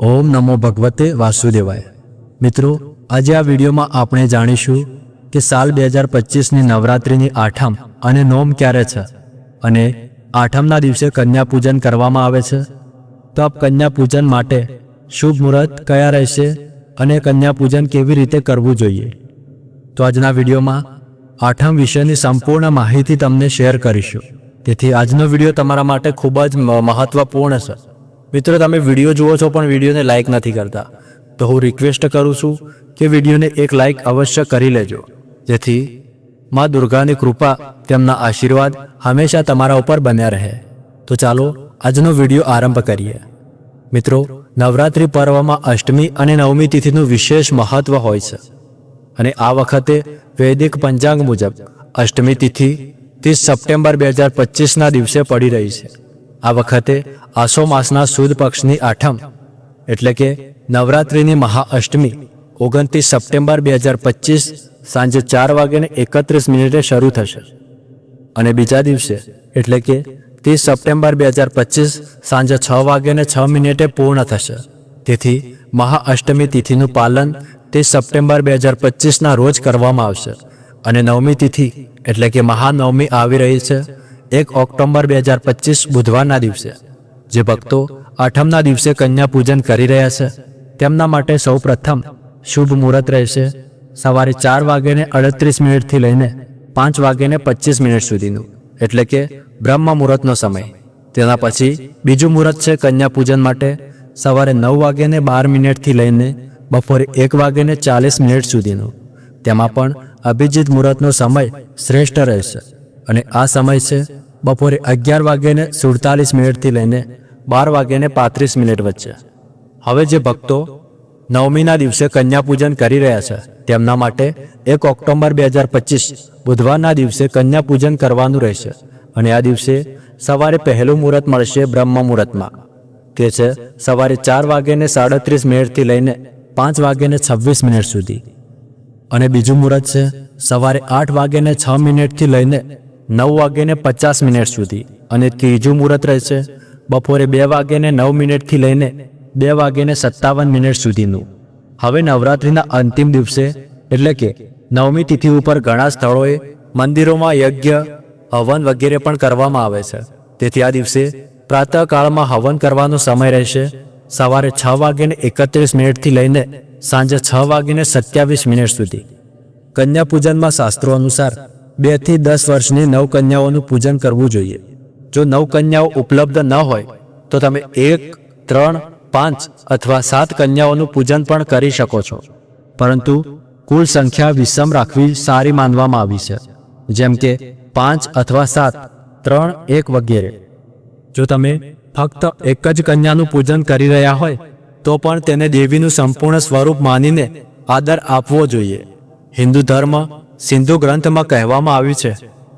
ઓમ નમો ભગવતે વાસુદેવાય. મિત્રો, આજે આ વિડીયોમાં આપણે જાણીશું કે સાલ બે હજાર પચીસની નવરાત્રિની આઠમ અને નોમ ક્યારે છે અને આઠમના દિવસે કન્યા પૂજન કરવામાં આવે છે. તો આપ કન્યા પૂજન માટે શુભ મુહૂર્ત કયા રહેશે અને કન્યા પૂજન કેવી રીતે કરવું જોઈએ? તો આજના વિડીયોમાં આઠમ વિશેની સંપૂર્ણ માહિતી તમને શેર કરીશું. તેથી આજનો વીડિયો તમારા માટે ખૂબ જ મહત્વપૂર્ણ છે. મિત્રો, તમે વીડિયો જુઓ છો પણ વિડીયોને લાઈક નથી કરતા. તો હું રિક્વેસ્ટ કરું છું કે વિડીયોને એક લાઈક અવશ્ય કરી લેજો. જેથી મા દુર્ગાની કૃપા, તેમના આશીર્વાદ હંમેશા તમારા ઉપર બન્યા રહે. તો ચાલો આજનો વીડિયો આરંભ કરીએ. મિત્રો, નવરાત્રિ પર્વમાં અષ્ટમી અને નવમી તિથિનું વિશેષ મહત્વ હોય છે. અને આ વખતે વૈદિક પંચાંગ મુજબ અષ્ટમી તિથિ ત્રીસ સપ્ટેમ્બર બે હજાર પચીસના દિવસે પડી રહી છે. આ વખતે આસો માસના સુદ પક્ષની આઠમ, એટલે કે નવરાત્રિની મહાઅષ્ટમી, ઓગણત્રીસ સપ્ટેમ્બર બે હજાર પચીસ સાંજે ચાર વાગ્યાને એકત્રીસ મિનિટે શરૂ થશે. અને બીજા દિવસે, એટલે કે ત્રીસ સપ્ટેમ્બર બે હજાર પચીસ સાંજે છ વાગ્યાને છ મિનિટે પૂર્ણ થશે. તેથી મહાઅષ્ટમી તિથિનું પાલન ત્રીસ સપ્ટેમ્બર બે હજાર પચીસના રોજ કરવામાં આવશે. અને નવમી તિથિ, એટલે કે મહાનવમી આવી રહી છે એક ઓક્ટોબર બે હજાર પચીસ બુધવારના દિવસે. જે ભક્તો આઠમના દિવસે કન્યા પૂજન કરી રહ્યા છે. તેમના માટે સૌ પ્રથમ શુભ મુહૂર્ત રહેશે. સવારે ચાર વાગ્યાને અડત્રીસ મિનિટથી લઈને પાંચ વાગ્યાને પચીસ મિનિટ સુધીનું. એટલે કે બ્રહ્મ મુહૂર્તનો સમય. તેના પછી બીજું મુહૂર્ત છે કન્યા પૂજન માટે. સવારે નવ વાગ્યાને બાર મિનિટથી લઈને બપોરે એક વાગ્યાને ચાલીસ મિનિટ સુધીનું. તેમાં પણ અભિજીત મુહૂર્તનો સમય શ્રેષ્ઠ રહેશે. અને આ સમય છે બપોરે અગિયાર વાગ્યાને સુડતાલીસ મિનિટથી લઈને બાર વાગ્યાને પાંત્રીસ મિનિટ વચ્ચે. હવે જે ભક્તો નવમીના દિવસે કન્યાપૂજન કરી રહ્યા છે, તેમના માટે એક ઓક્ટોબર બે હજાર પચીસ બુધવારના દિવસે કન્યા પૂજન કરવાનું રહેશે અને આ દિવસે સવારે પહેલું મુહૂર્ત મળશે બ્રહ્મ મુહૂર્તમાં. તે છે સવારે ચાર વાગ્યાને સાડત્રીસ મિનિટથી લઈને પાંચ વાગ્યાને છવ્વીસ મિનિટ સુધી. અને બીજું મુહૂર્ત છે સવારે આઠ વાગ્યાને છ મિનિટથી લઈને નવ વાગ્યાને પચાસ મિનિટ સુધી અને ત્રીજું મુહૂર્ત રહેશે. બપોરે બે વાગ્યાને નવ મિનિટથી લઈને બે વાગ્યાને સત્તાવન મિનિટ સુધીનું. હવે નવરાત્રિના અંતિમ દિવસે એટલે કે નવમી તિથિ ઉપર ઘણા સ્થળોએ મંદિરોમાં યજ્ઞ, હવન વગેરે પણ કરવામાં આવે છે. તેથી આ દિવસે પ્રાતઃકાળમાં હવન કરવાનો સમય રહેશે. સવારે છ વાગ્યાને એકત્રીસ મિનિટથી લઈને સાંજે છ વાગ્યાને સત્યાવીસ મિનિટ સુધી. કન્યા પૂજનમાં શાસ્ત્રો અનુસાર બેથી દસ વર્ષની નવ કન્યાઓનું પૂજન કરવું જોઈએ. જો નવ કન્યાઓ ઉપલબ્ધ ન હોય, તો તમે એક, ત્રણ, પાંચ અથવા સાત કન્યાઓનું પૂજન પણ કરી શકો છો. પરંતુ કુલ સંખ્યા વિષમ રાખવી સારી માનવામાં આવી છે. જેમ કે પાંચ અથવા સાત, ત્રણ એક વગેરે. જો તમે ફક્ત એક જ કન્યાનું પૂજન કરી રહ્યા હોય, તો પણ તેને દેવીનું સંપૂર્ણ સ્વરૂપ માનીને આદર આપવો જોઈએ. હિન્દુ ધર્મ સિંધુ ગ્રંથમાં કહેવામાં આવ્યું છે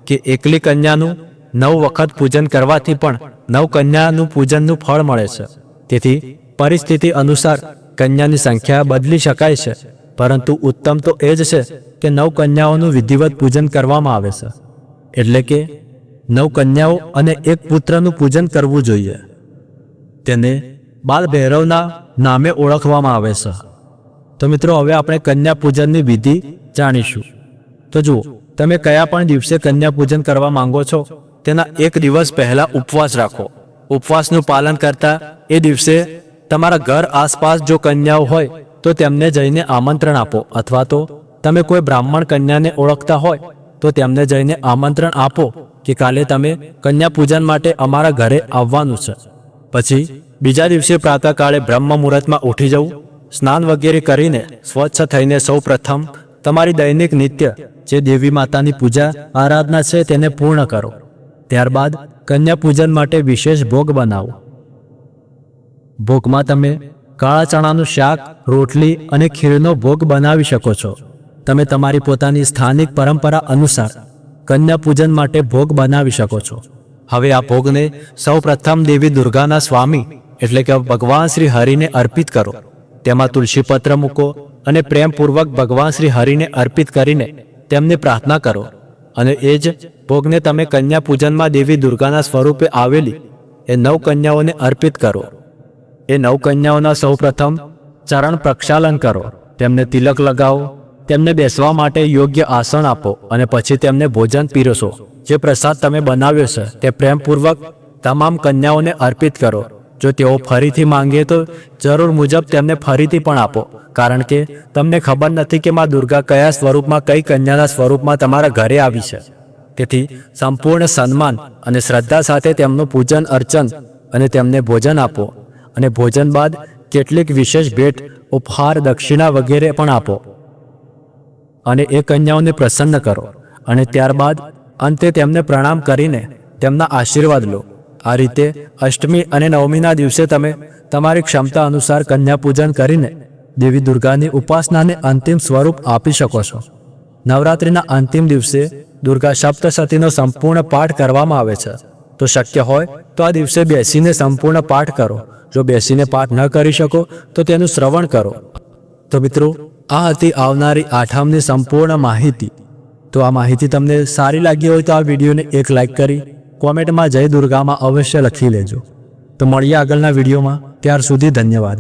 કે એકલી કન્યાનું નવ વખત પૂજન કરવાથી પણ નવ કન્યાનું પૂજનનું ફળ મળે છે. તેથી પરિસ્થિતિ અનુસાર કન્યાની સંખ્યા બદલી શકાય છે, પરંતુ ઉત્તમ તો એ જ છે કે નવ કન્યાઓનું વિધિવત પૂજન કરવામાં આવે છે. એટલે કે નવ કન્યાઓ અને એક પુત્રનું પૂજન કરવું જોઈએ. તેને બાલ ભૈરવના નામે ઓળખવામાં આવે છે. તો મિત્રો, હવે આપણે કન્યા પૂજનની વિધિ જાણીશું. તો જુઓ, તમે કયા પણ દિવસે કન્યા પૂજન કરવા માંગો છો, તેના એક દિવસ પહેલા ઉપવાસ રાખો. ઉપવાસનું પાલન કરતા એ દિવસે તમારા ઘર આસપાસ જો કન્યાઓ હોય, તો તેમને જઈને આમંત્રણ આપો. અથવા તો તમે કોઈ બ્રાહ્મણ કન્યાને ઓળખતા હોય, તો તેમને જઈને આમંત્રણ આપો કે કાલે તમે કન્યા પૂજન માટે અમારા ઘરે આવવાનું છે. પછી બીજા દિવસે પ્રાતઃકાળે બ્રહ્મ મુહૂર્તમાં ઉઠી જવું, સ્નાન વગેરે કરીને સ્વચ્છ થઈને સૌ પ્રથમ તમારી દૈનિક નિત્ય જે દેવી માતાની પૂજા, આરાધના છે તેને પૂર્ણ કરો. ત્યારબાદ કન્યા પૂજન માટે વિશેષ ભોગ બનાવો. ભોગમાં તમે કાળા ચણાનું શાક, રોટલી અને ખીરનો ભોગ બનાવી શકો છો. તમે તમારી પોતાની સ્થાનિક પરંપરા અનુસાર કન્યા પૂજન માટે ભોગ બનાવી શકો છો. હવે આ ભોગને સૌ પ્રથમ દેવી દુર્ગાના સ્વામી, એટલે કે ભગવાન શ્રી હરિને અર્પિત કરો. તેમાં તુલસી પત્ર મૂકો અને પ્રેમપૂર્વક ભગવાન શ્રી હરિને અર્પિત કરીને તેમને પ્રાર્થના કરો. અને એ જ ભોગને તમે કન્યા પૂજનમાં દેવી દુર્ગાના સ્વરૂપે આવેલી એ નવ કન્યાઓને અર્પિત કરો. એ નવ કન્યાઓના સૌપ્રથમ ચરણ પ્રક્ષાલન કરો. તેમને તિલક લગાવો. તેમને બેસવા માટે યોગ્ય આસન આપો અને પછી તેમને ભોજન પીરસો. જે પ્રસાદ તમે બનાવ્યો છે તે પ્રેમપૂર્વક તમામ કન્યાઓને અર્પિત કરો. જો તેઓ ફરીથી માંગે તો જરૂર મુજબ તેમને ફરીથી પણ આપો. કારણ કે તમને ખબર નથી કે માં દુર્ગા કયા સ્વરૂપમાં, કઈ કન્યાના સ્વરૂપમાં તમારા ઘરે આવી છે. તેથી સંપૂર્ણ સન્માન અને શ્રદ્ધા સાથે તેમનું પૂજન, અર્ચન અને તેમને ભોજન આપો અને ભોજન બાદ કેટલીક વિશેષ ભેટ, ઉપહાર, દક્ષિણા વગેરે પણ આપો. અને એ કન્યાઓને પ્રસન્ન કરો અને ત્યારબાદ અંતે તેમને પ્રણામ કરીને તેમના આશીર્વાદ લો. આ રીતે અષ્ટમી અને નવમીના દિવસે તમે તમારી ક્ષમતા અનુસાર કન્યા પૂજન કરીને દેવી દુર્ગાની ઉપાસનાને અંતિમ સ્વરૂપ આપી શકો છો. નવરાત્રિના અંતિમ દિવસે દુર્ગા સપ્તસતીનો સંપૂર્ણ પાઠ કરવામાં આવે છે. તો શક્ય હોય તો આ દિવસે બેસીને સંપૂર્ણ પાઠ કરો. જો બેસીને પાઠ ન કરી શકો તો તેનું શ્રવણ કરો. તો મિત્રો, આ હતી આવનારી આઠમની સંપૂર્ણ માહિતી. તો આ માહિતી તમને સારી લાગી હોય તો આ વિડીયોને એક લાઈક કરી કોમેન્ટમાં જય દુર્ગામાં અવશ્ય લખી લેજો. તો મળીએ આગળના વિડીયોમાં. ત્યાર સુધી ધન્યવાદ.